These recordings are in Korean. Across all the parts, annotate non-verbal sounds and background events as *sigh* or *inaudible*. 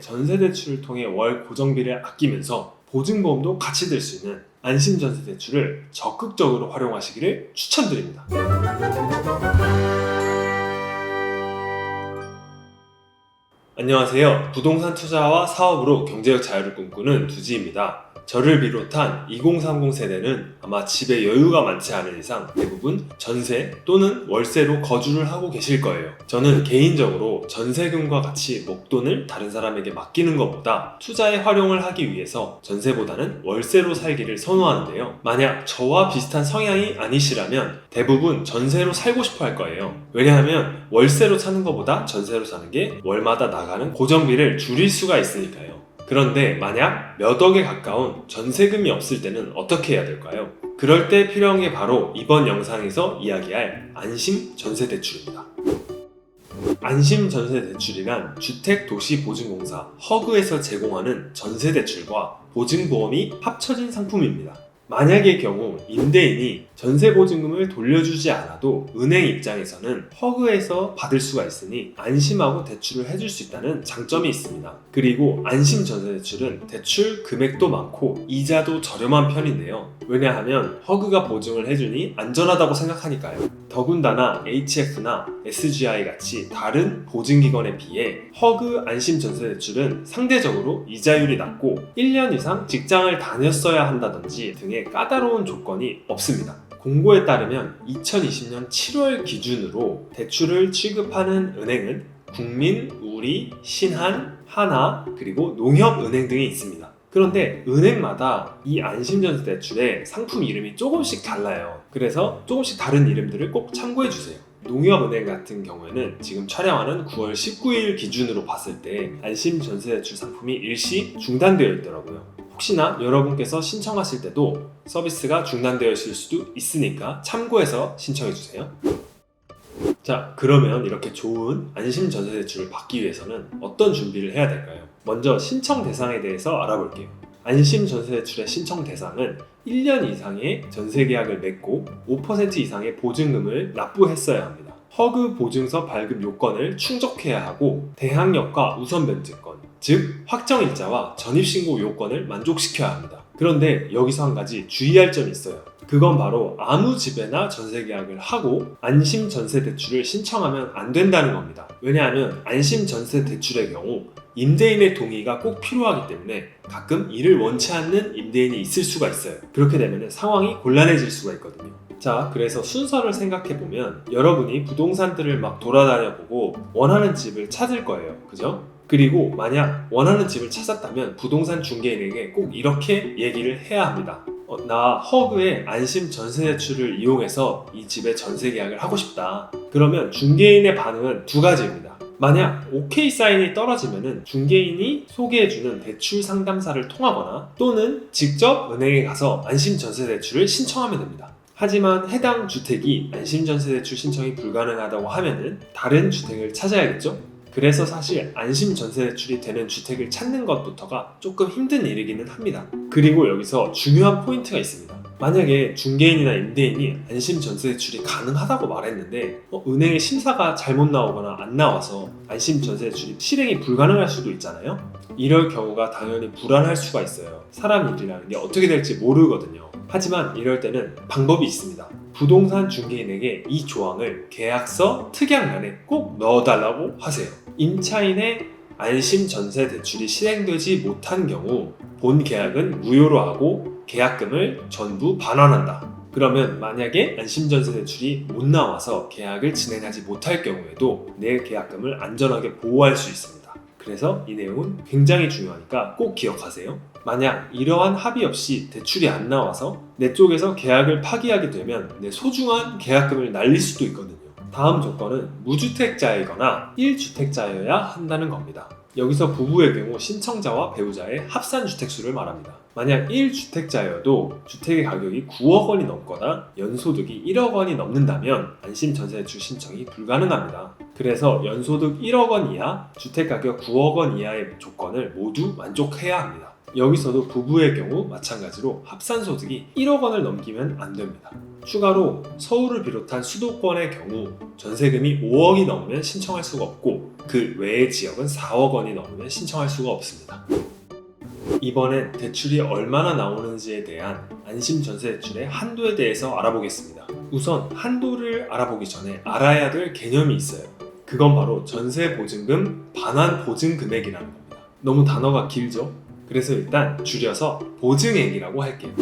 전세 대출을 통해 월 고정비를 아끼면서 보증보험도 같이 들 수 있는 안심 전세 대출을 적극적으로 활용하시기를 추천드립니다. 안녕하세요. 부동산 투자와 사업으로 경제적 자유를 꿈꾸는 두지입니다. 저를 비롯한 2030 세대는 아마 집에 여유가 많지 않은 이상 대부분 전세 또는 월세로 거주를 하고 계실 거예요. 저는 개인적으로 전세금과 같이 목돈을 다른 사람에게 맡기는 것보다 투자에 활용을 하기 위해서 전세보다는 월세로 살기를 선호하는데요. 만약 저와 비슷한 성향이 아니시라면 대부분 전세로 살고 싶어 할 거예요. 왜냐하면 월세로 사는 것보다 전세로 사는 게 월마다 나 가는 고정비를 줄일 수가 있으니까요. 그런데 만약 몇 억에 가까운 전세금이 없을 때는 어떻게 해야 될까요? 그럴 때 필요한 게 바로 이번 영상에서 이야기할 안심 전세 대출입니다. 안심 전세 대출이란 주택 도시 보증공사 허그에서 제공하는 전세 대출과 보증보험이 합쳐진 상품입니다. 만약의 경우 임대인이 전세 보증금을 돌려주지 않아도 은행 입장에서는 허그에서 받을 수가 있으니 안심하고 대출을 해줄 수 있다는 장점이 있습니다. 그리고 안심 전세 대출은 대출 금액도 많고 이자도 저렴한 편인데요. 왜냐하면 허그가 보증을 해주니 안전하다고 생각하니까요. 더군다나 HF나 SGI 같이 다른 보증기관에 비해 허그 안심 전세 대출은 상대적으로 이자율이 낮고 1년 이상 직장을 다녔어야 한다든지 등의 까다로운 조건이 없습니다. 공고에 따르면 2020년 7월 기준으로 대출을 취급하는 은행은 국민, 우리, 신한, 하나, 그리고 농협은행 등이 있습니다. 그런데 은행마다 이 안심전세 대출의 상품 이름이 조금씩 달라요. 그래서 조금씩 다른 이름들을 꼭 참고해 주세요. 농협은행 같은 경우에는 지금 촬영하는 9월 19일 기준으로 봤을 때 안심 전세대출 상품이 일시 중단되어 있더라고요. 혹시나 여러분께서 신청하실 때도 서비스가 중단되어 있을 수도 있으니까 참고해서 신청해 주세요. 자, 그러면 이렇게 좋은 안심 전세 대출을 받기 위해서는 어떤 준비를 해야 될까요? 먼저 신청 대상에 대해서 알아볼게요. 안심 전세 대출의 신청 대상은 1년 이상의 전세 계약을 맺고 5% 이상의 보증금을 납부했어야 합니다. 허그 보증서 발급 요건을 충족해야 하고 대항력과 우선 면제권, 즉 확정 일자와 전입 신고 요건을 만족시켜야 합니다. 그런데 여기서 한 가지 주의할 점이 있어요. 그건 바로 아무 집에나 전세 계약을 하고 안심 전세 대출을 신청하면 안 된다는 겁니다. 왜냐하면 안심 전세 대출의 경우 임대인의 동의가 꼭 필요하기 때문에 가끔 이를 원치 않는 임대인이 있을 수가 있어요. 그렇게 되면 상황이 곤란해질 수가 있거든요. 자, 그래서 순서를 생각해 보면 여러분이 부동산들을 막 돌아다녀 보고 원하는 집을 찾을 거예요. 그죠? 그리고 만약 원하는 집을 찾았다면 부동산 중개인에게 꼭 이렇게 얘기를 해야 합니다. 어, 나 허그의 안심 전세 대출을 이용해서 이 집에 전세 계약을 하고 싶다. 그러면 중개인의 반응은 두 가지입니다. 만약 오케이 사인이 떨어지면은 중개인이 소개해주는 대출 상담사를 통하거나 또는 직접 은행에 가서 안심 전세 대출을 신청하면 됩니다. 하지만 해당 주택이 안심 전세 대출 신청이 불가능하다고 하면은 다른 주택을 찾아야겠죠? 그래서 사실 안심 전세 대출이 되는 주택을 찾는 것부터가 조금 힘든 일이기는 합니다. 그리고 여기서 중요한 포인트가 있습니다. 만약에 중개인이나 임대인이 안심 전세 대출이 가능하다고 말했는데 어, 은행의 심사가 잘못 나오거나 안 나와서 안심 전세 대출이 실행이 불가능할 수도 있잖아요. 이럴 경우가 당연히 불안할 수가 있어요. 사람 일이라는 게 어떻게 될지 모르거든요. 하지만 이럴 때는 방법이 있습니다. 부동산 중개인에게 이 조항을 계약서 특약란에 꼭 넣어달라고 하세요. 임차인의 안심 전세 대출이 실행되지 못한 경우 본 계약은 무효로 하고 계약금을 전부 반환한다. 그러면 만약에 안심전세 대출이 못 나와서 계약을 진행하지 못할 경우에도 내 계약금을 안전하게 보호할 수 있습니다. 그래서 이 내용은 굉장히 중요하니까 꼭 기억하세요. 만약 이러한 합의 없이 대출이 안 나와서 내 쪽에서 계약을 파기하게 되면 내 소중한 계약금을 날릴 수도 있거든요. 다음 조건은 무주택자이거나 1주택자여야 한다는 겁니다. 여기서 부부의 경우 신청자와 배우자의 합산 주택수를 말합니다. 만약 1주택자여도 주택의 가격이 9억 원이 넘거나 연소득이 1억 원이 넘는다면 안심 전세대출 신청이 불가능합니다. 그래서 연소득 1억 원 이하, 주택가격 9억 원 이하의 조건을 모두 만족해야 합니다. 여기서도 부부의 경우 마찬가지로 합산 소득이 1억 원을 넘기면 안 됩니다. 추가로 서울을 비롯한 수도권의 경우 전세금이 5억이 넘으면 신청할 수가 없고 그 외의 지역은 4억 원이 넘으면 신청할 수가 없습니다. 이번엔 대출이 얼마나 나오는지에 대한 안심 전세 대출의 한도에 대해서 알아보겠습니다. 우선 한도를 알아보기 전에 알아야 될 개념이 있어요. 그건 바로 전세 보증금 반환 보증 금액이라는 겁니다. 너무 단어가 길죠? 그래서 일단 줄여서 보증액이라고 할게요.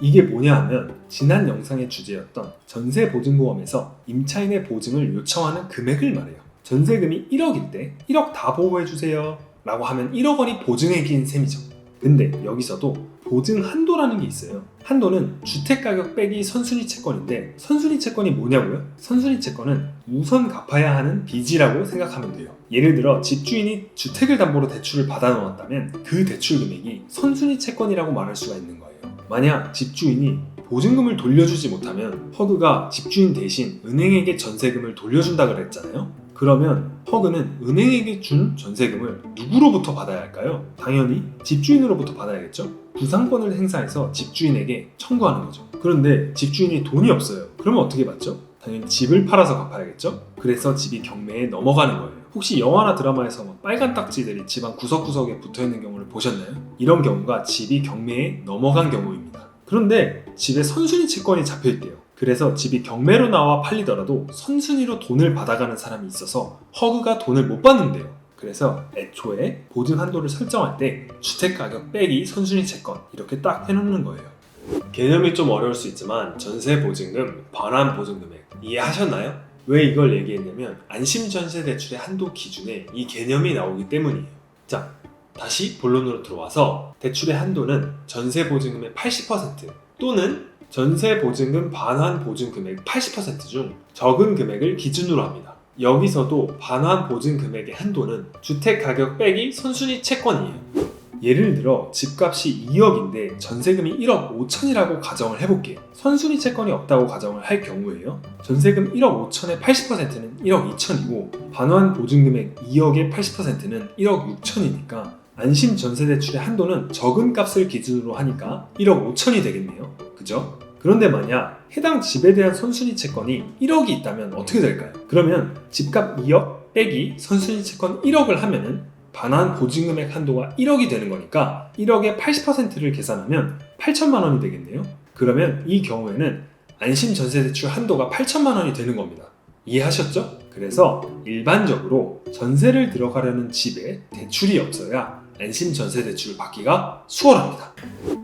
이게 뭐냐 하면 지난 영상의 주제였던 전세 보증보험에서 임차인의 보증을 요청하는 금액을 말해요. 전세금이 1억일 때 1억 다 보호해 주세요 라고 하면 1억 원이 보증액인 셈이죠. 근데 여기서도 보증 한도라는 게 있어요. 한도는 주택 가격 빼기 선순위 채권인데 선순위 채권이 뭐냐고요? 선순위 채권은 우선 갚아야 하는 빚이라고 생각하면 돼요. 예를 들어 집주인이 주택을 담보로 대출을 받아 놓았다면 그 대출 금액이 선순위 채권이라고 말할 수가 있는 거예요. 만약 집주인이 보증금을 돌려주지 못하면 허그가 집주인 대신 은행에게 전세금을 돌려준다 그랬잖아요. 그러면 허그는 은행에게 준 전세금을 누구로부터 받아야 할까요? 당연히 집주인으로부터 받아야겠죠? 부상권을 행사해서 집주인에게 청구하는 거죠. 그런데 집주인이 돈이 없어요. 그러면 어떻게 받죠? 당연히 집을 팔아서 갚아야겠죠? 그래서 집이 경매에 넘어가는 거예요. 혹시 영화나 드라마에서 막 빨간 딱지들이 집안 구석구석에 붙어 있는 경우를 보셨나요? 이런 경우가 집이 경매에 넘어간 경우입니다. 그런데 집에 선순위 채권이 잡혀 있대요. 그래서 집이 경매로 나와 팔리더라도 선순위로 돈을 받아가는 사람이 있어서 허그가 돈을 못 받는데요. 그래서 애초에 보증 한도를 설정할 때 주택 가격 빼기 선순위 채권 이렇게 딱 해놓는 거예요. 개념이 좀 어려울 수 있지만 전세 보증금, 반환 보증금액 이해하셨나요? 왜 이걸 얘기했냐면 안심 전세 대출의 한도 기준에 이 개념이 나오기 때문이에요. 자, 다시 본론으로 들어와서 대출의 한도는 전세 보증금의 80% 또는 전세 보증금 반환 보증 금액 80%중 적은 금액을 기준으로 합니다. 여기서도 반환 보증 금액의 한도는 주택 가격 빼기 선순위 채권이에요. 예를 들어 집값이 2억인데 전세금이 1억 5천이라고 가정을 해볼게요. 선순위 채권이 없다고 가정을 할 경우에요. 전세금 1억 5천의 80%는 1억 2천이고 반환 보증금액 2억의 80%는 1억 6천이니까 안심 전세대출의 한도는 적은 값을 기준으로 하니까 1억 5천이 되겠네요. 그죠? 그런데 만약 해당 집에 대한 선순위 채권이 1억이 있다면 어떻게 될까요? 그러면 집값 2억 빼기 선순위 채권 1억을 하면은 반환 보증금액 한도가 1억이 되는 거니까 1억의 80%를 계산하면 8천만 원이 되겠네요. 그러면 이 경우에는 안심 전세 대출 한도가 8천만 원이 되는 겁니다. 이해하셨죠? 그래서 일반적으로 전세를 들어가려는 집에 대출이 없어야 안심 전세 대출을 받기가 수월합니다.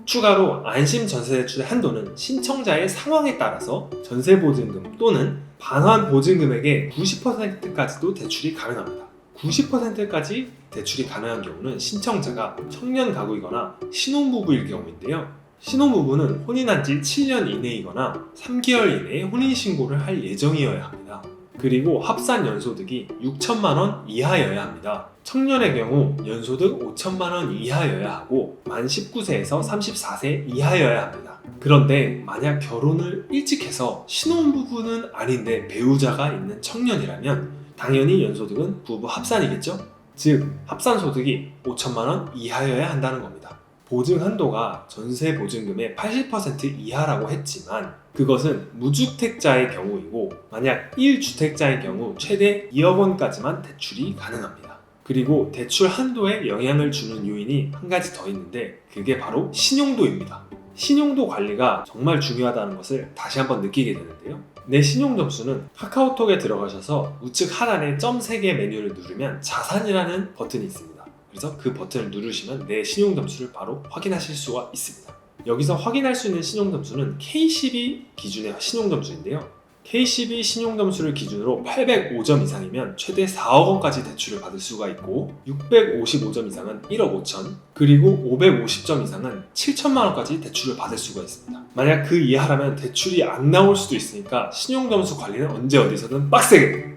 추가로 안심 전세 대출의 한도는 신청자의 상황에 따라서 전세 보증금 또는 반환 보증금액의 90%까지도 대출이 가능합니다. 90%까지 대출이 가능한 경우는 신청자가 청년 가구이거나 신혼부부일 경우인데요. 신혼부부는 혼인한 지 7년 이내이거나 3개월 이내에 혼인신고를 할 예정이어야 합니다. 그리고 합산 연소득이 6천만 원 이하여야 합니다. 청년의 경우 연소득 5천만 원 이하여야 하고 만 19세에서 34세 이하여야 합니다. 그런데 만약 결혼을 일찍 해서 신혼부부는 아닌데 배우자가 있는 청년이라면 당연히 연소득은 부부 합산이겠죠? 즉 합산 소득이 5천만 원 이하여야 한다는 겁니다. 보증 한도가 전세 보증금의 80% 이하라고 했지만 그것은 무주택자의 경우이고 만약 1주택자의 경우 최대 2억 원까지만 대출이 가능합니다. 그리고 대출 한도에 영향을 주는 요인이 한 가지 더 있는데 그게 바로 신용도입니다. 신용도 관리가 정말 중요하다는 것을 다시 한번 느끼게 되는데요. 내 신용 점수는 카카오톡에 들어가셔서 우측 하단에 점 3개 메뉴를 누르면 자산이라는 버튼이 있습니다. 그래서 그 버튼을 누르시면 내 신용 점수를 바로 확인하실 수가 있습니다. 여기서 확인할 수 있는 신용 점수는 K12 기준의 신용 점수인데요. K12 신용 점수를 기준으로 805점 이상이면 최대 4억 원까지 대출을 받을 수가 있고 655점 이상은 1억 5천 그리고 550점 이상은 7천만 원까지 대출을 받을 수가 있습니다. 만약 그 이하라면 대출이 안 나올 수도 있으니까 신용 점수 관리는 언제 어디서든 빡세게.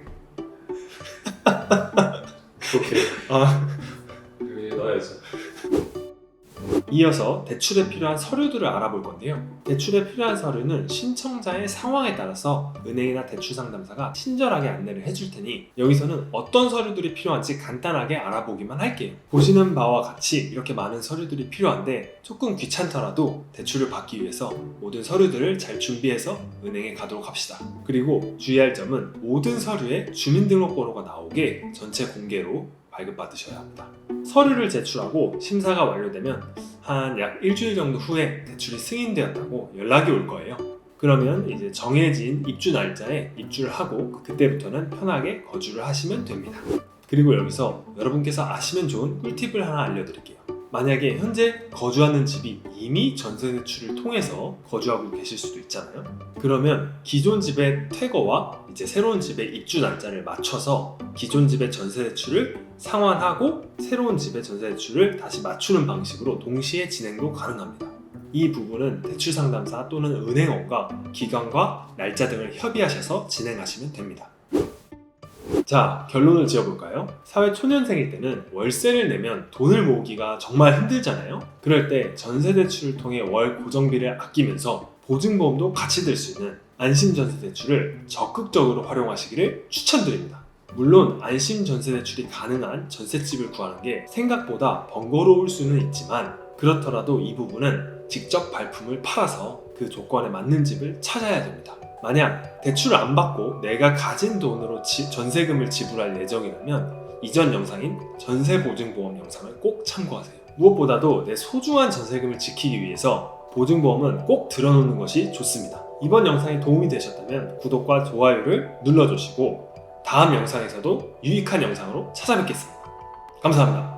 *laughs* 오케이. 아, 여기 넣어야죠. 이어서 대출에 필요한 서류들을 알아볼 건데요. 대출에 필요한 서류는 신청자의 상황에 따라서 은행이나 대출 상담사가 친절하게 안내를 해줄 테니 여기서는 어떤 서류들이 필요한지 간단하게 알아보기만 할게요. 보시는 바와 같이 이렇게 많은 서류들이 필요한데 조금 귀찮더라도 대출을 받기 위해서 모든 서류들을 잘 준비해서 은행에 가도록 합시다. 그리고 주의할 점은 모든 서류에 주민등록번호가 나오게 전체 공개로 발급받으셔야 합니다. 서류를 제출하고 심사가 완료되면 한 약 일주일 정도 후에 대출이 승인되었다고 연락이 올 거예요. 그러면 이제 정해진 입주 날짜에 입주를 하고 그때부터는 편하게 거주를 하시면 됩니다. 그리고 여기서 여러분께서 아시면 좋은 꿀팁을 하나 알려드릴게요. 만약에 현재 거주하는 집이 이미 전세 대출을 통해서 거주하고 계실 수도 있잖아요. 그러면 기존 집의 퇴거와 이제 새로운 집의 입주 날짜를 맞춰서 기존 집의 전세 대출을 상환하고 새로운 집의 전세 대출을 다시 맞추는 방식으로 동시에 진행도 가능합니다. 이 부분은 대출 상담사 또는 은행원과 기관과 날짜 등을 협의하셔서 진행하시면 됩니다. 자, 결론을 지어볼까요? 사회 초년생일 때는 월세를 내면 돈을 모으기가 정말 힘들잖아요? 그럴 때 전세 대출을 통해 월 고정비를 아끼면서 보증보험도 같이 들 수 있는 안심 전세 대출을 적극적으로 활용하시기를 추천드립니다. 물론 안심 전세 대출이 가능한 전셋집을 구하는 게 생각보다 번거로울 수는 있지만 그렇더라도 이 부분은 직접 발품을 팔아서 그 조건에 맞는 집을 찾아야 됩니다. 만약 대출을 안 받고 내가 가진 돈으로 지- 전세금을 지불할 예정이라면 이전 영상인 전세보증보험 영상을 꼭 참고하세요. 무엇보다도 내 소중한 전세금을 지키기 위해서 보증보험은 꼭 들어놓는 것이 좋습니다. 이번 영상이 도움이 되셨다면 구독과 좋아요를 눌러주시고 다음 영상에서도 유익한 영상으로 찾아뵙겠습니다. 감사합니다.